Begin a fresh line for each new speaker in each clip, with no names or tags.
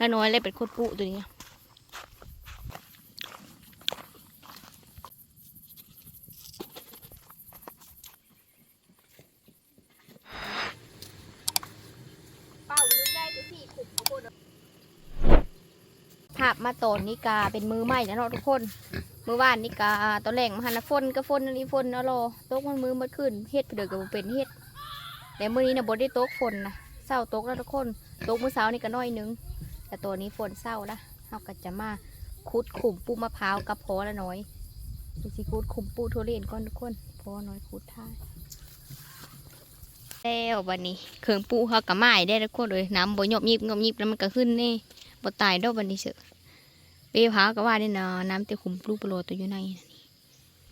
แล้วน้อยเลยเป็นโคตรปุตัวนี้
เป้าลุ้นได้จะสี่ขุมทุกคน
ภาพมาตอนนิกาเป็นมือใหม่นะเนาะทุกคน มือว่านนิกาตอนแรกมาหันนะฝนก็ฝนอันนี้ฝนเอารอตกมันมือมันขึ้นเฮ็ดไปเดือกับเป็นเฮ็ดแต่มื้อนี้นะบ่ได้ตกฝนนะเศร้าตกแล้วทุกคนตกมื้อเช้านี่ก็น้อยหนึง แต่ตัวนี้ฝนเศร้าละเฮาก็จะมาคุดขุมปูมะพร้าวกับพอละน้อยไปสิคุดขุมปูทุเรียนก่อนทุกคนพอน้อยคุดท่าแล้วบัดนี้เครื่องปูเฮาก็ไม้ได้ทุกคนเลยน้ำบ่หยบยิบงบยิบแล้วมันก็ขึ้นแน่บ่ตายดอกบัดนี้เสอะเปพาก็ว่าเนี่ยนะน้ำเตะขุมปลูกโปรตัวอยู่ในนี่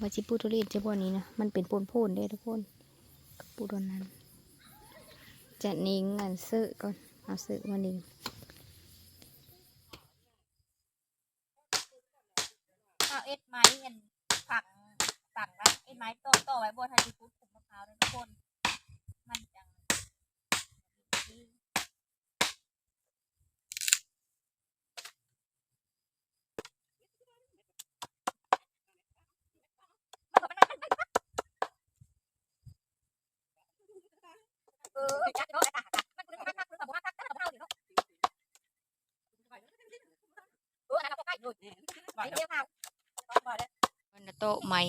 ว่าจิปูทุเรียนเจ้าพวกนี้นะมันเป็นโพนโพนๆเด้ทุกคนปูตัวนั้นจะนิ่งอันซื้อก่อนเอาซื้อมานิ่ง
เอ็ดไม้เห็นผักสั่งนะเอ็ดไม้ต่อต่อไว้บนทันทีพุทธขุมมะพร้าวนะทุกคนจังดี เออจักเนาะมันคุณมันมากคุณสมบูรณ์ทักทักเท่าอยู่เนาะเอออันนั้นก็ใกล้เลยไหวเดียวค่ะบ่ได้
มันน่ะโต๊ะไม้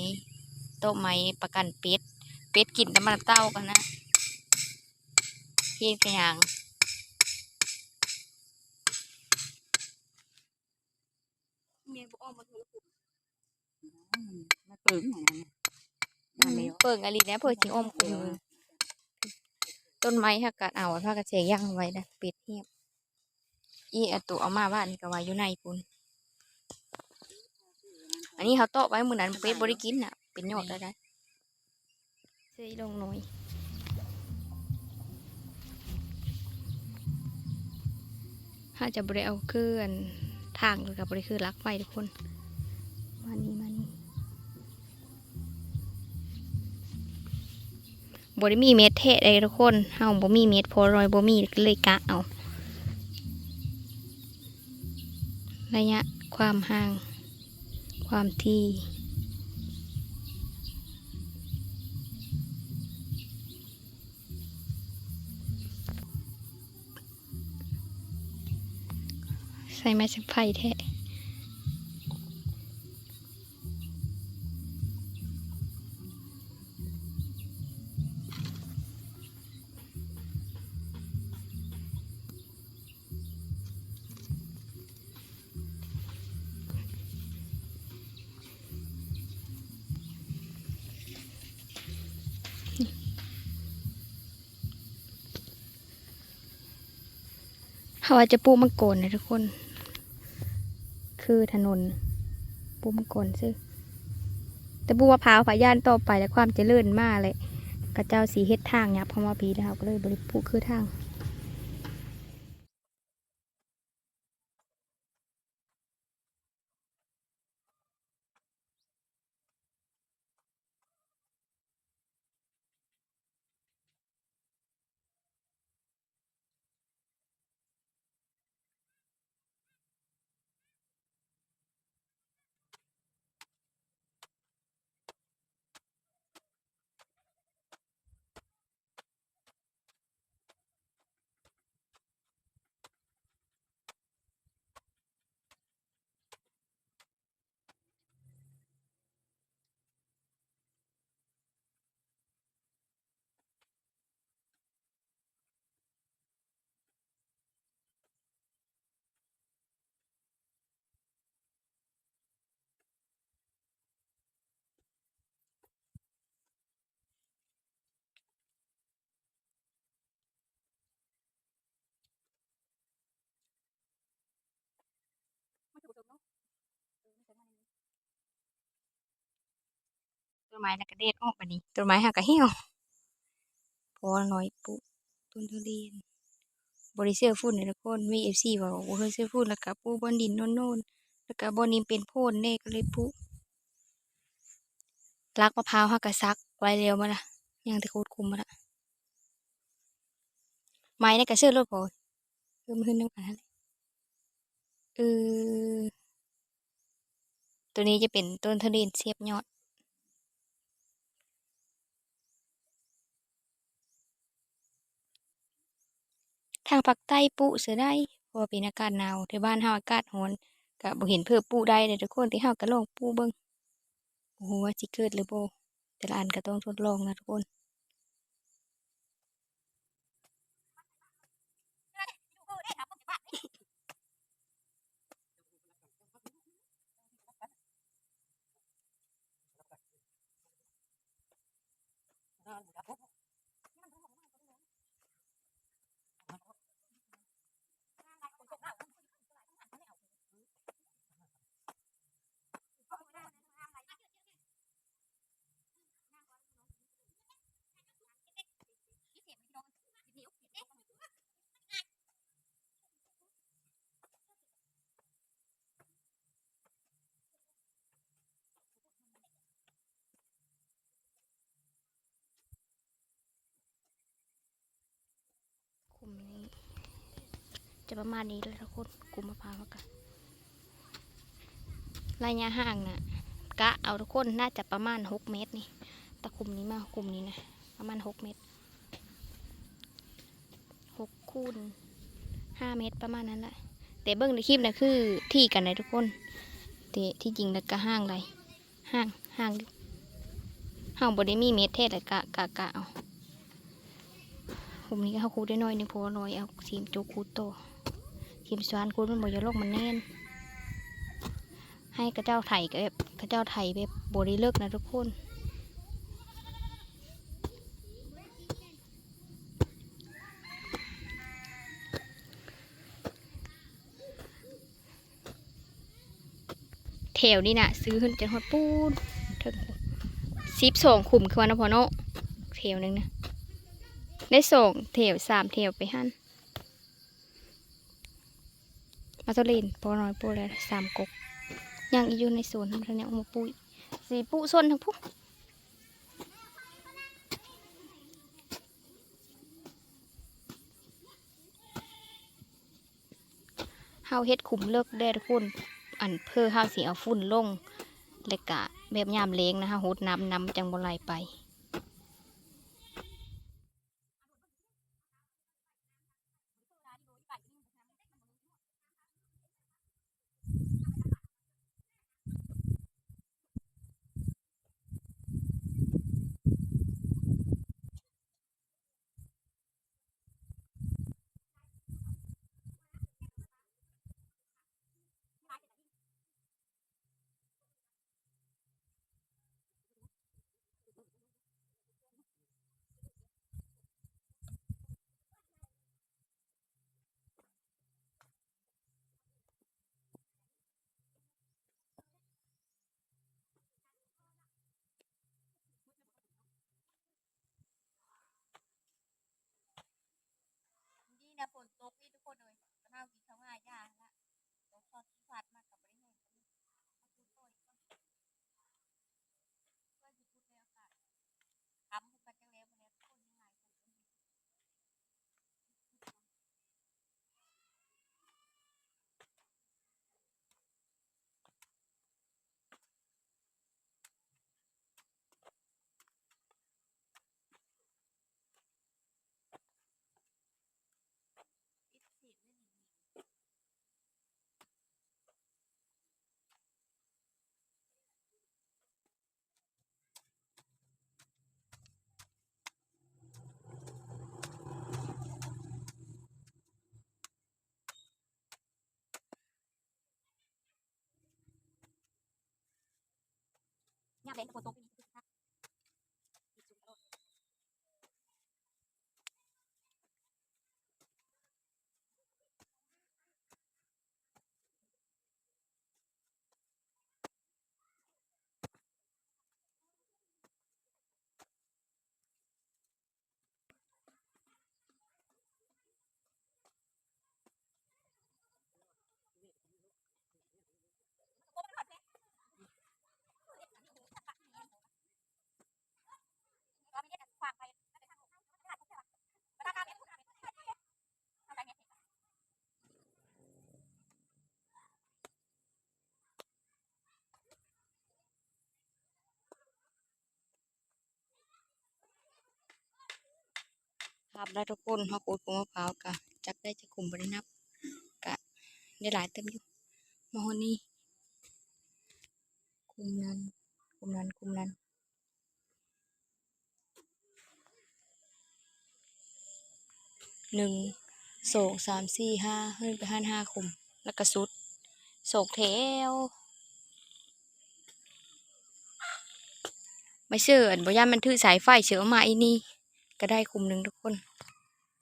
โต๊ะไม้ประกันเป็ดเป็ดกินแต่มันเต้ากันนะเฮ็ดกันอย่าง
เมียบอกออกมาถือ
มาเปิงอย่างนั้น
อืมเปิ่งอะไรนะเปิ่งจิงอมคุมต้นไม้ถ้ากัดเอาไว้พากระเจย่างไว้นะเป็ดเหียบอีอัตัวเอามาบ้านนี่ก็ไว้อยู่ในปุ่น อันนี้เขาโต๊ะไว้มือนั้นเป็ดบริกินน่ะ เป็นยอดได้ได้เสียลงหน่อยถ้าจะบริเอาเคลื่อนทางกับบริคือลักไฟทุกคน มานี่มานี่บริมีเม็ดเทะเลยทุกคนเฮาบ่มีเม็ดพอรอยบ่มีก็เลยกะเอาระยะความห่าง ความที่ใส่ไม้สักไผ่แท้ เขาว่าจะปูมังกรนะทุกคน คือถนน ปูมังกรซึ่งแต่ปูมะพร้าวผายานต่อไปและความเจริญมากเลยกระเจ้าสีเฮ็ดทางยับเข้ามาพีแล้วก็เลยบริปูคือทาง นไม้แล้วก็เด็ดออกไปนี่ต้นไม้หักกระเหี่ยวพอหน่อยปุ๊บต้นทุเรียนบริเซอร์ฝุ่นนี่ยทุกคนมีเอฟซีว่าโอ้เฮ้ยเสื้อฝุ่นแล้วก็ปูบนดินโน่นๆแล้วก็บนนี้เป็นโพนเน่ก็เลยปุ๊ลักมะพร้าวหักกระซักไว้เร็วมาละยังตะโคดคุมมาละไม้เนี่ยก็เชื่อรถพอเพิ่มขึ้นน้ำกันนั่นแหละเออตัวนี้จะเป็นต้นทะเลนเสียบยอด ทางภาคใต้ปลูเสือได้เพราะเป็นอากาศหนาวแต่บ้านเฮาอากาศร้อนก็บ่เห็นเพิ่อปูได้เลยทุกคนที่เฮาก็ลองปูเบิ่งโอ้โหว่าสิเกิดหรือบ่แต่ละอันก็ต้องทดลองนะทุกคน กลุ่มนี้ จะประมาณนี้เลยทุกคนกลุ่มมะพร้าวกันระยะห่างน่ะกะเอาทุกคนน่าจะประมาณหกเมตรนี่ตะกลุ่มนี้มากลุ่มนี้นะประมาณหกเมตรหกคูณห้าเมตรประมาณนั้นแหละแต่เบิ้องในคลิปนะคือที่กันเลยทุกคนแต่ที่จริงแล้วก็ห้างไรห้างห้างห้างบไดมีเมตรเทศเลยกะกะกะเอาผมนี้ก็เขาคูดได้น้อยหนึงเพราะว่าน้อยเอาทีมโจคูโต ทีมสวานคูดมันบ่อยโลกมันแน่น ให้กระเจ้าไถก็แบกระเจ้าไถแบบบริเลิกนะทุกคนแถวนี้นะซื้อขึ้นจนหอดปูนถึงสิบสองขุมคือวันพอนะแถวหนึ่งนะได้ส่งเถวสามเถวไปหั่น มาตัวเลนปอน้อยปูแล้วสามกกยังอยู่ในสวนทำทางเนี้ยเอามาปุยสีปุส้นทั้งพุเฮาเฮ็ดขุมเลิกได้ทุกคนอันเพื่อเฮาสิเอาฝุ่นลง แล้วกะแบบยามเล้งนะคะโหดน้ำน้ำจังบ่ไหลไป
นี่นะฝนตกนี่ทุกคนเลยกระเท่ากินข้าวง่ายยากละตกทอนที่ผัดมากกับบริเวณนี้เอาคุณโต้ยก่อนเพื่อจะพูดในอากาศทำกันจังแล้ววันนี้ทุกคนยังไงกัน ปิดเสียงไม่หนี ยาม
รับได้ทุกคนเฮาขูดกุ้งมะพร้าวกะจักได้จะคุมบ่ได้นับกะได้หลายเต็มอยู่มาฮอนี้คุมนั้นคุมนั้นคุมนั้นหนึ่งโศกสามสี่ห้าเฮ้ยไปห้าห้าคุมแล้วก็สุดโศกแถวไม่เชื่ออันบย่านมันถือสายไฟเชื่อมาอีนี่ก็ได้คุมหนึ่งทุกคน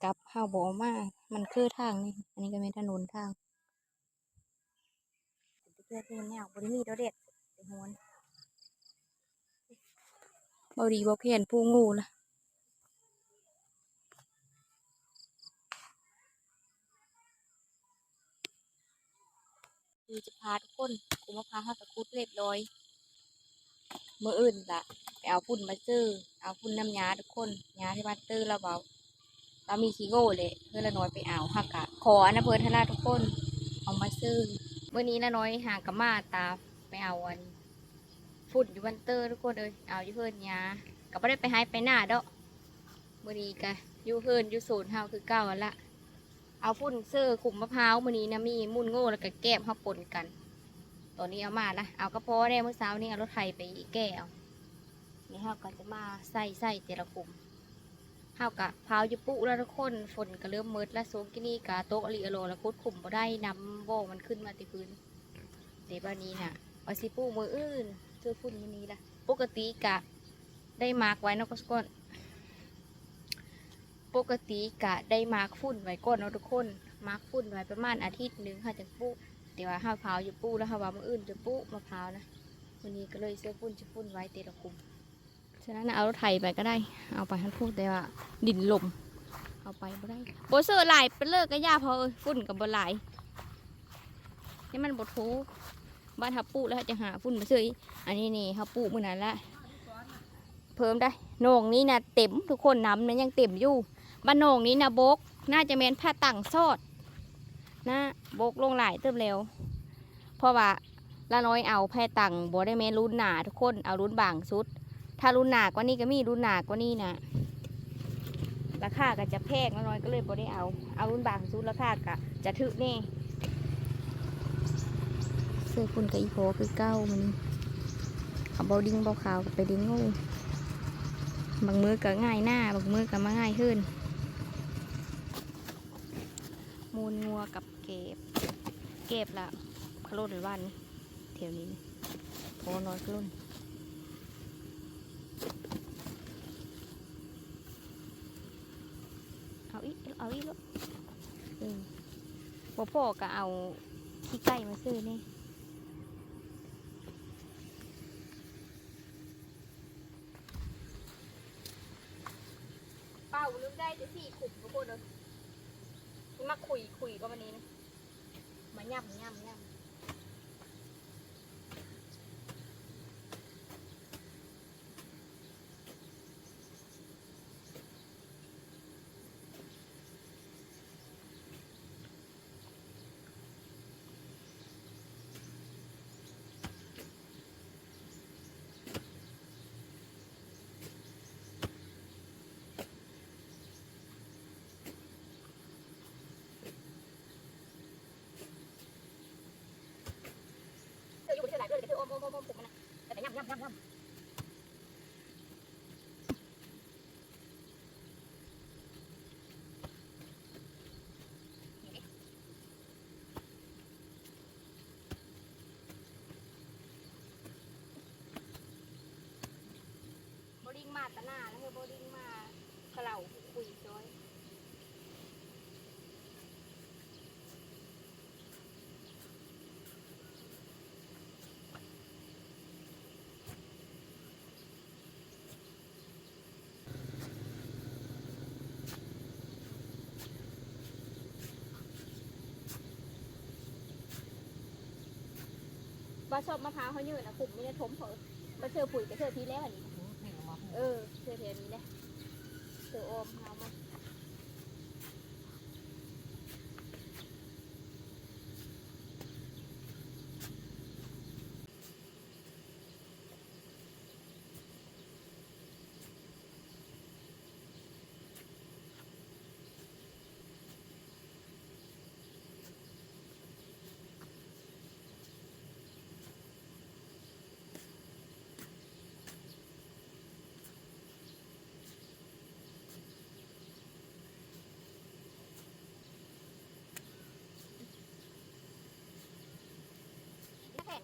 กลับห้าวบอมา มันคือทางนี่ อันนี้ก็เป็นถนนทางเพื่อที่แนวบริมีดอกเด็ดไปหวนบดีบ่เพียนผู้งูล่ะคือจะพาทุกคนคุมะพร้าวห้าตะคุดเรียบร้อยเมื่ออื่นละไปเอาพุ่นมาซื้อ เอาพุ่นน้ำยาทุกคนยาที่บ้านตื้อเราเบา เรามีขี้โง่เลยเพื่อนละน้อยไปเอาหักกะขออนนะเพื่อนทลาทุกคนเอามาซื้อเมื่อนี้ละน้อยหางกับมาตาไปเอาอันฝุ่นอยู่บ้านเตอร์ทุกคนเลยเอาอยู่เพื่อนยาก็ไม่ได้ไปให้ไปหน้าดอกเมื่อนี้ก็อยู่เพื่อนอยู่ศูนย์เฮาคือเก้าอันละเอาฝุ่นเสื้อขุมมะพร้าวเมื้อนี้นะมีมุ่นโง่แล้วก็แก้มเข้าปนกันตัวนี้เอามาละเอากระเพาะได้เมื่อเช้านี้เอารถไถไปแก้เอานี่เฮาก็จะมาใส่ใส่แต่ละขุม เฮากะพาวยุปุแล้วทุกคนฝนก็เริ่มมืดแล้วโซงกินี่กะโต๊ะอลิอโลแล้วคุดขุมบ่ได้น้ำโบมันขึ้นมาที่พื้นเดี๋ยววันนี้น่ะเอาสิปูมืออื่นเสื้อฝุ่นมื้อนี้ละปกติกะได้มาร์กไว้นะก็สกอนปกติกะได้มาร์กฝุ่นไว้ก่อนเนาะทุกคนมาร์กฝุ่นไว้ประมาณอาทิตย์หนึ่งค่ะจะปุ๊แต่ว่าห้าวเผาวยุปุ๊แล้วห้าวว่ามืออื่นจะปุ๊มะพร้าวนะวันนี้ก็เลยเสื้อฝุ่นจะฝุ่นไว้เตะละคุม ฉะนั้นเอารถไถไปก็ได้ เอาไปทันพูดแต่ว่า ดินลม เอาไปบ่ได้โบเสื้อหลายเป็นเลิกก็ยาพอฝุ่นกับบหลายนี่มันบดทูบ้านฮับปุ๊แล้วจะหาฝุ่นมาซื้ออันนี้นี่ฮับปุ๊มื่อนั้นละเพิ่มได้โหน่งนี้นะเต็มทุกคนน้ำนั้นยังเต็มอยู่บ้านโหนงนี้นะบก น่าจะเป็นผ้าต่างซอดนะบกลงหลายเติมเร็ว เพราะว่าละน้อยเอาแพร่ต่างบ่ได้แม่นรุ่นหนาทุกคนเอารุ่นบางสุด ถ้ารุ่นหนากว่านี้ก็มีรุ่นหนากว่านี้นะราคาก็จะแพงละน้อยก็เลยบ่ได้เอา เอารุ่นบางสุดราคาก็จะถึกแน่เสื้อคุณกับอีโพคือเก้ามันเอาเบาดิ้งเบาขาวก็ไปดิ้งงูบางมือก็ง่ายหน้าบางมือก็มาง่ายขึ้น มูลงัวกับเก็บ เก็บละขลุ่นวันแถวนี้นี่โพน้อยขลุ่น เอาอีกแล้วเออบ่พ่อก็เอาขี้ไก่มาซื้อนี่เป่าลืมได้จะสี่ขุมทุกคนเลยมาคุยคุยก็วันนี้นะมาย่ำย่ำย่ำเธออยู่บนเธอหลายเรื่องเธอโอมโอมโอมโอมผมมันนะแต่แต่ย่ำย่ำย่ำย่ำโบลิ่ งมาตะหน้าแล้วเธอโบลิ่งมาเขล่าคุยซ้อยบาชอบมะพร้าวเขายืดนะขุมไม่ได้ทมเผอมาเชื่อปุ๋ยกับเชื่อพีแล้วอันนี้ เออเชื่อเทนนี้แหละเชื่อโอมค่ะ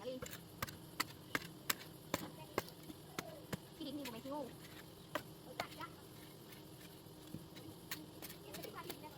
ไรที่ดินนี่บ่แม่นที่งูเออจักจักเดี๋ยวไปพาดินนะ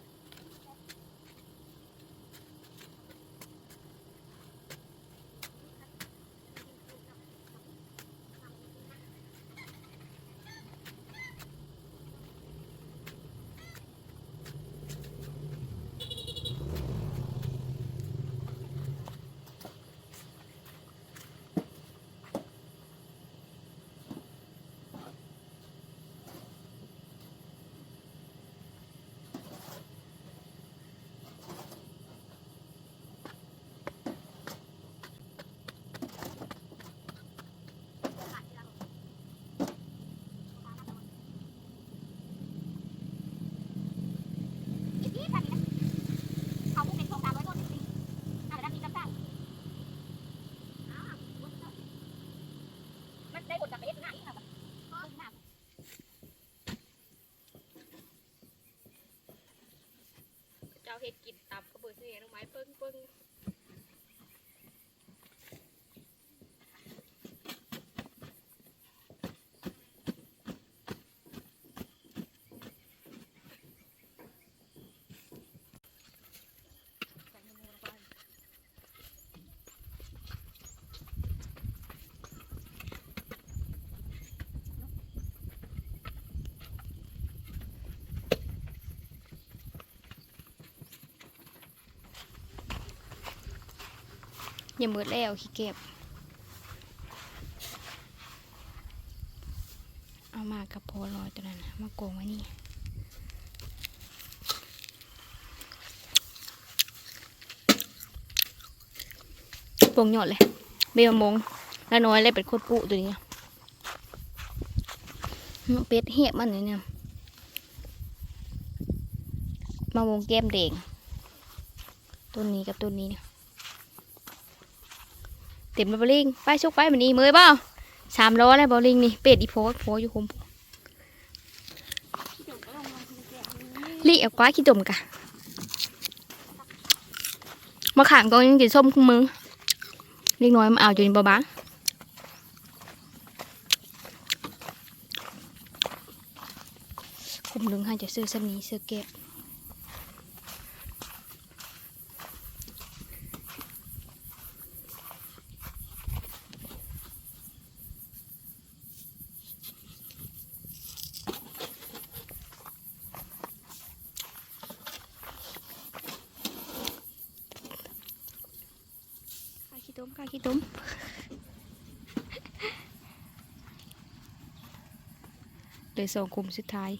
อีกทีค่ะนี่นะเขาพวกเป็นโครงการไว้ต้นจริงๆเอาไปดับดีกับสร้างอ้าวมันได้ผลจากประเทศหน้าอีกแล้วแบบหน้า เฮ็ดกินตับกระเบือเสียน้องไม้เปิ้งเปิ้ง อย่ามืดแล้วขี้เก็บ เอามากับโพลอยตัวนั้นมาโกงไว้นี่ปงหยอดเลยเบลมงแล้วน้อยเลยเป็นโคตรปุตัวนี้เป็ดเห็บมันนี่เนี่ยมาวงแก้มเด็กตัวนี้กับตัวนี้เนี่ย เต็มแล้วบอลลิงไปชุกไปมันนี้มือเปล่าสามล้อแล้วบอลลิงนี่เป็ดอีโพสโพอยู่คุมรีเอากว้าขี้ดมกะมาขังตรงยังกินส้มคุ้มมือเล็กน้อยมาเอาจนบ่บ้างผมลุงให้จะซื้อสนีซื้อเก็บข้าขี้ต้มข้าขี้ต้ม เลยส่งกลุ่มสุดท้าย